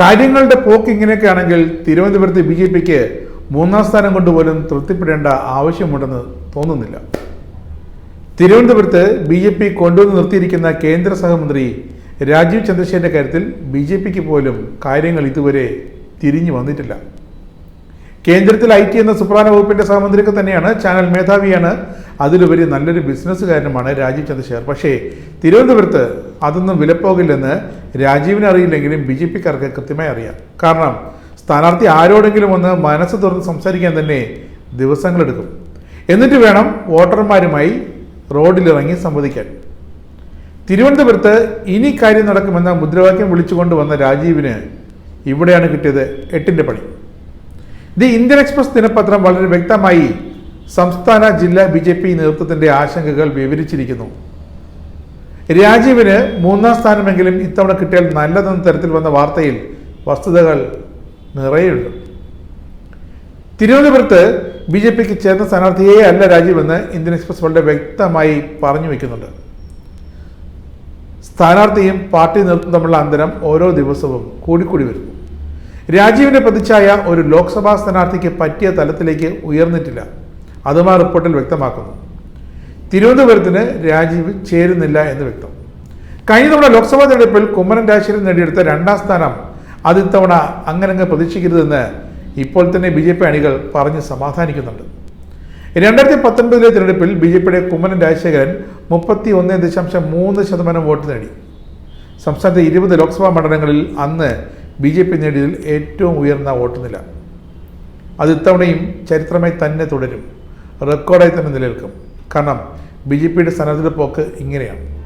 കാര്യങ്ങളുടെ പോക്ക് ഇങ്ങനെയൊക്കെ ആണെങ്കിൽ തിരുവനന്തപുരത്ത് ബി ജെ പിക്ക് മൂന്നാം സ്ഥാനം കൊണ്ടുപോലും തൃപ്തിപ്പെടേണ്ട ആവശ്യമുണ്ടെന്ന് തോന്നുന്നില്ല. തിരുവനന്തപുരത്ത് ബി ജെ പി കൊണ്ടുവന്ന് നിർത്തിയിരിക്കുന്ന കേന്ദ്ര സഹമന്ത്രി രാജീവ് ചന്ദ്രശേഖരന്റെ കാര്യത്തിൽ ബി ജെ പിക്ക് പോലും കാര്യങ്ങൾ ഇതുവരെ തിരിഞ്ഞു വന്നിട്ടില്ല. കേന്ദ്രത്തിൽ ഐ ടി എന്ന സുപ്രധാന വകുപ്പിന്റെ സഹമന്ത്രിയൊക്കെ തന്നെയാണ് ചാനൽ മേധാവിയാണ്. അതിലുപരി നല്ലൊരു ബിസിനസ്സുകാരനുമാണ് രാജീവ് ചന്ദ്രശേഖർ. പക്ഷേ തിരുവനന്തപുരത്ത് അതൊന്നും വിലപ്പോകില്ലെന്ന് രാജീവിന് അറിയില്ലെങ്കിലും ബി ജെ പിക്കാർക്ക് കൃത്യമായി അറിയാം. കാരണം സ്ഥാനാർത്ഥി ആരോടെങ്കിലും ഒന്ന് മനസ്സ് തുറന്ന് സംസാരിക്കാൻ തന്നെ ദിവസങ്ങളെടുക്കും. എന്നിട്ട് വേണം വോട്ടർമാരുമായി റോഡിലിറങ്ങി സംവദിക്കാൻ. തിരുവനന്തപുരത്ത് ഇനി കാര്യം നടക്കുമെന്ന മുദ്രാവാക്യം വിളിച്ചുകൊണ്ട് വന്ന രാജീവിന് ഇവിടെയാണ് കിട്ടിയത് എട്ടിന്റെ പണി. ദി ഇന്ത്യൻ എക്സ്പ്രസ് ദിനപത്രം വളരെ വ്യക്തമായി സംസ്ഥാന ജില്ലാ ബി ജെ പി നേതൃത്വത്തിന്റെ ആശങ്കകൾ വിവരിച്ചിരിക്കുന്നു. രാജീവിന് മൂന്നാം സ്ഥാനമെങ്കിലും ഇത്തവണ കിട്ടിയാൽ നല്ലതെന്ന തരത്തിൽ വന്ന വാർത്തയിൽ വസ്തുതകൾ നിറയുണ്ട്. തിരുവനന്തപുരത്ത് ബി ജെ പിക്ക് ചേർന്ന സ്ഥാനാർത്ഥിയേ അല്ല രാജീവെന്ന് ഇന്ത്യൻ എക്സ്പ്രസ് വളരെ വ്യക്തമായി പറഞ്ഞു വയ്ക്കുന്നുണ്ട് സ്ഥാനാർത്ഥിയും പാർട്ടി നേതൃത്വം തമ്മിലുള്ള അന്തരം ഓരോ ദിവസവും കൂടിക്കൂടി വരുന്നു രാജീവിന്റെ പ്രതിച്ഛായ ഒരു ലോക്സഭാ സ്ഥാനാർത്ഥിക്ക് പറ്റിയ തലത്തിലേക്ക് ഉയർന്നിട്ടില്ല. അതുമാ റിപ്പോർട്ടിൽ വ്യക്തമാക്കുന്നു തിരുവനന്തപുരത്തിന് രാജീവ് ചേരുന്നില്ല എന്ന് വ്യക്തം. കഴിഞ്ഞ തവണ ലോക്സഭാ തെരഞ്ഞെടുപ്പിൽ കുമ്മനം രാജശേഖരൻ നേടിയെടുത്ത രണ്ടാം സ്ഥാനം അത് ഇത്തവണ അങ്ങനങ്ങ് പ്രതീക്ഷിക്കരുതെന്ന് ഇപ്പോൾ തന്നെ ബി ജെ പി അണികൾ പറഞ്ഞ് സമാധാനിക്കുന്നുണ്ട്. രണ്ടായിരത്തി പത്തൊൻപതിലെ തെരഞ്ഞെടുപ്പിൽ ബി ജെ പിയുടെ കുമ്മനം രാജശേഖരൻ മുപ്പത്തി ഒന്ന് ദശാംശം മൂന്ന് ശതമാനം വോട്ട് നേടി. സംസ്ഥാനത്തെ ഇരുപത് ലോക്സഭാ മണ്ഡലങ്ങളിൽ അന്ന് ബി ജെ പി നേടിയതിൽ ഏറ്റവും ഉയർന്ന വോട്ട് നില. അത് ഇത്തവണയും ചരിത്രമായി തന്നെ തുടരും. റെക്കോർഡായി തന്നെ നിലനിൽക്കും. കാരണം ബി ജെ പിയുടെ സ്ഥാനാർത്ഥിയുടെ പോക്ക് ഇങ്ങനെയാണ്.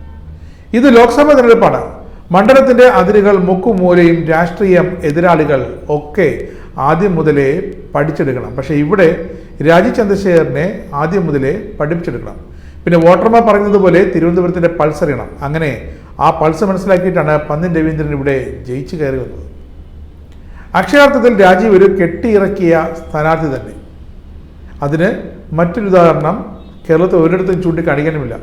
ഇത് ലോക്സഭാ തെരഞ്ഞെടുപ്പാണ്. മണ്ഡലത്തിന്റെ അതിരുകൾ മുക്കുമൂലയും രാഷ്ട്രീയ എതിരാളികൾ ഒക്കെ ആദ്യം മുതലേ പഠിച്ചെടുക്കണം. പക്ഷേ ഇവിടെ രാജീവ് ചന്ദ്രശേഖരനെ ആദ്യം മുതലേ പഠിപ്പിച്ചെടുക്കണം. പിന്നെ വോട്ടർമാർ പറഞ്ഞതുപോലെ തിരുവനന്തപുരത്തിന്റെ പൾസ് അറിയണം. അങ്ങനെ ആ പൾസ് മനസ്സിലാക്കിയിട്ടാണ് പന്നിൻ രവീന്ദ്രൻ ഇവിടെ ജയിച്ചു കയറി വന്നത്. അക്ഷരാർത്ഥത്തിൽ രാജീവ് ഒരു കെട്ടിയിറക്കിയ സ്ഥാനാർത്ഥി തന്നെ. അതിന് മറ്റൊരു ഉദാഹരണം കേരളത്തിൽ ഒരിടത്തും ചൂണ്ടിക്കാണിക്കാനുമില്ല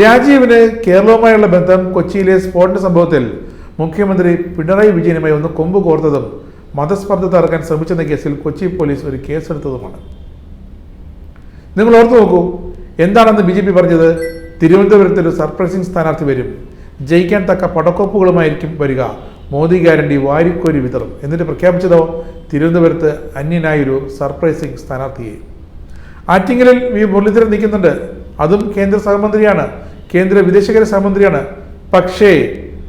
രാജീവിന് കേരളവുമായുള്ള ബന്ധം കൊച്ചിയിലെ സ്ഫോടന സംഭവത്തിൽ മുഖ്യമന്ത്രി പിണറായി വിജയനുമായി ഒന്ന് കൊമ്പ് കോർത്തതും മതസ്പർദ്ധ തറക്കാൻ ശ്രമിച്ചെന്ന കേസിൽ കൊച്ചി പോലീസ് ഒരു കേസെടുത്തതുമാണ്. നിങ്ങൾ ഓർത്തു നോക്കൂ എന്താണെന്ന് ബി ജെ പി പറഞ്ഞത്? തിരുവനന്തപുരത്ത് ഒരു സർപ്രൈസിംഗ് സ്ഥാനാർത്ഥി വരും. ജയിക്കാൻ തക്ക പടക്കോപ്പുകളുമായിരിക്കും വരിക. മോദി ഗ്യാരണ്ടി വാരിക്കോരി വിതറും. എന്നിട്ട് പ്രഖ്യാപിച്ചതോ? തിരുവനന്തപുരത്ത് അന്യനായൊരു സർപ്രൈസിംഗ് സ്ഥാനാർത്ഥിയെ. ആറ്റിങ്ങലിൽ വി മുരളീധരൻ നിൽക്കുന്നുണ്ട്. അതും കേന്ദ്ര സഹമന്ത്രിയാണ്. കേന്ദ്ര വിദേശകാര്യ സഹമന്ത്രിയാണ്. പക്ഷേ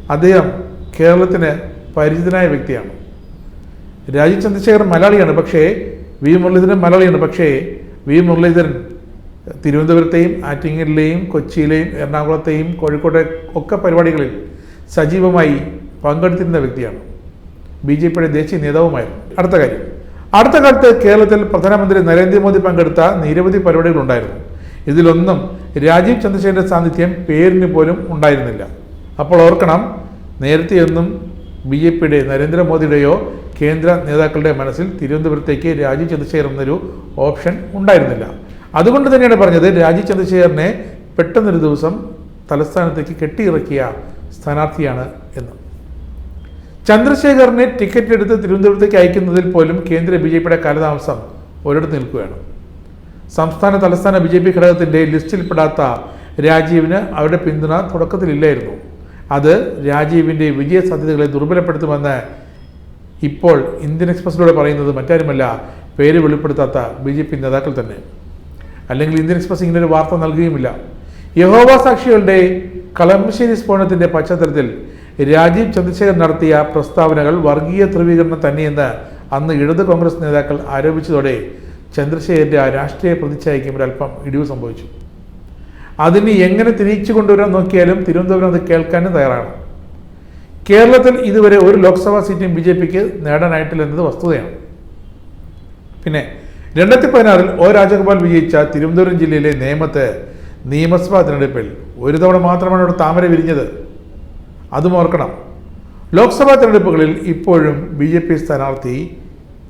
അദ്ദേഹം കേരളത്തിന് പരിചിതനായ വ്യക്തിയാണ്. രാജീവ് ചന്ദ്രശേഖർ മലയാളിയാണ്. പക്ഷേ വി മുരളീധരൻ മലയാളിയാണ്. പക്ഷേ വി മുരളീധരൻ തിരുവനന്തപുരത്തെയും ആറ്റിങ്ങലിലെയും കൊച്ചിയിലെയും എറണാകുളത്തെയും കോഴിക്കോട്ടെ ഒക്കെ പരിപാടികളിൽ സജീവമായി പങ്കെടുത്തിരുന്ന വ്യക്തിയാണ്. ബി ജെ പിയുടെ ദേശീയ നേതാവുമായിരുന്നു. അടുത്ത കാര്യം. അടുത്ത കാലത്ത് കേരളത്തിൽ പ്രധാനമന്ത്രി നരേന്ദ്രമോദി പങ്കെടുത്ത നിരവധി പരിപാടികളുണ്ടായിരുന്നു. ഇതിലൊന്നും രാജീവ് ചന്ദ്രശേഖരന്റെ സാന്നിധ്യം പേരിന് പോലും ഉണ്ടായിരുന്നില്ല. അപ്പോൾ ഓർക്കണം നേരത്തെയൊന്നും ബി ജെ പിയുടെ നരേന്ദ്രമോദിയുടെയോ കേന്ദ്ര നേതാക്കളുടെ മനസ്സിൽ തിരുവനന്തപുരത്തേക്ക് രാജീവ് ചന്ദ്രശേഖർ എന്നൊരു ഓപ്ഷൻ ഉണ്ടായിരുന്നില്ല. അതുകൊണ്ട് തന്നെയാണ് പറഞ്ഞത് രാജീവ് ചന്ദ്രശേഖരനെ പെട്ടെന്നൊരു ദിവസം തലസ്ഥാനത്തേക്ക് കെട്ടിയിറക്കിയ സ്ഥാനാർത്ഥിയാണ് ചന്ദ്രശേഖറിനെ ടിക്കറ്റ് എടുത്ത് തിരുവനന്തപുരത്തേക്ക് അയക്കുന്നതിൽ പോലും കേന്ദ്ര ബി ജെ പിയുടെ കാലതാമസം ഒരിടത്ത് നിൽക്കുകയാണ്. സംസ്ഥാന തലസ്ഥാന ബി ജെ പി ഘടകത്തിന്റെ ലിസ്റ്റിൽപ്പെടാത്ത രാജീവിന് അവരുടെ പിന്തുണ തുടക്കത്തിലില്ലായിരുന്നു. അത് രാജീവിന്റെ വിജയ സാധ്യതകളെ ദുർബലപ്പെടുത്തുമെന്ന് ഇപ്പോൾ ഇന്ത്യൻ എക്സ്പ്രസിലൂടെ പറയുന്നത് മറ്റാരുമല്ല പേര് വെളിപ്പെടുത്താത്ത ബി ജെ പി നേതാക്കൾ തന്നെ. അല്ലെങ്കിൽ ഇന്ത്യൻ എക്സ്പ്രസ് ഇങ്ങനെ ഒരു വാർത്ത നൽകുകയുമില്ല. യഹോവ സാക്ഷികളുടെ കളമശ്ശേരി സ്ഫോടനത്തിന്റെ പശ്ചാത്തലത്തിൽ രാജീവ് ചന്ദ്രശേഖർ നടത്തിയ പ്രസ്താവനകൾ വർഗീയ ധ്രുവീകരണം തന്നെയെന്ന് അന്ന് ഇടത് കോൺഗ്രസ് നേതാക്കൾ ആരോപിച്ചതോടെ ചന്ദ്രശേഖരന്റെ ആ രാഷ്ട്രീയ പ്രതിച്ഛായയ്ക്കും ഒരല്പം ഇടിവ് സംഭവിച്ചു. അതിന് എങ്ങനെ തിരിച്ചു കൊണ്ടുവരാൻ നോക്കിയാലും തിരുവനന്തപുരം അത് കേൾക്കാനും തയ്യാറാണ്. കേരളത്തിൽ ഇതുവരെ ഒരു ലോക്സഭാ സീറ്റും ബി ജെ പിക്ക് നേടാനായിട്ടില്ല എന്നത് വസ്തുതയാണ്. പിന്നെ രണ്ടായിരത്തി പതിനാറിൽ ഒ രാജഗോപാൽ വിജയിച്ച തിരുവനന്തപുരം ജില്ലയിലെ നേമത്ത് നിയമസഭാ തിരഞ്ഞെടുപ്പിൽ ഒരു തവണ മാത്രമാണ് അവിടെ താമര വിരിഞ്ഞത്. അതും ഓർക്കണം. ലോക്സഭാ തെരഞ്ഞെടുപ്പുകളിൽ ഇപ്പോഴും ബി ജെ പി സ്ഥാനാർത്ഥി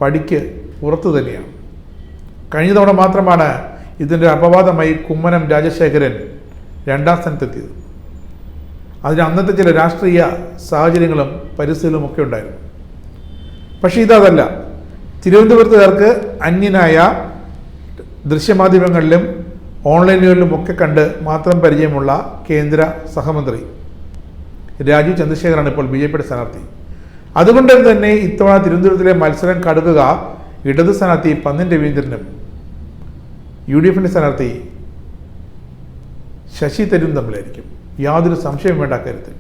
പടിക്ക് പുറത്തു തന്നെയാണ്. കഴിഞ്ഞ തവണ മാത്രമാണ് ഇതിന്റെ അപവാദമായി കുമ്മനം രാജശേഖരൻ രണ്ടാം സ്ഥാനത്തെത്തിയത്. അതിന് അന്നത്തെ ചില രാഷ്ട്രീയ സാഹചര്യങ്ങളും പരിസ്ഥിതികളും ഒക്കെ ഉണ്ടായിരുന്നു. പക്ഷേ ഇതല്ല തിരുവനന്തപുരത്തുകാർക്ക് അന്യനായ ദൃശ്യമാധ്യമങ്ങളിലും ഓൺലൈനുകളിലും ഒക്കെ കണ്ട് മാത്രം പരിചയമുള്ള കേന്ദ്ര സഹമന്ത്രി രാജീവ് ചന്ദ്രശേഖറാണ് ഇപ്പോൾ ബി ജെ പിയുടെ സ്ഥാനാർത്ഥി. അതുകൊണ്ട് തന്നെ ഇത്തവണ തിരുവനന്തപുരത്തിലെ മത്സരം കടുക്കുക. ഇടതു സ്ഥാനാർത്ഥി പന്നിൻ രവീന്ദ്രനും യു ഡി എഫിന്റെ സ്ഥാനാർത്ഥി ശശി തരൂരും തമ്മിലായിരിക്കും. യാതൊരു സംശയം വേണ്ട കാര്യത്തിൽ.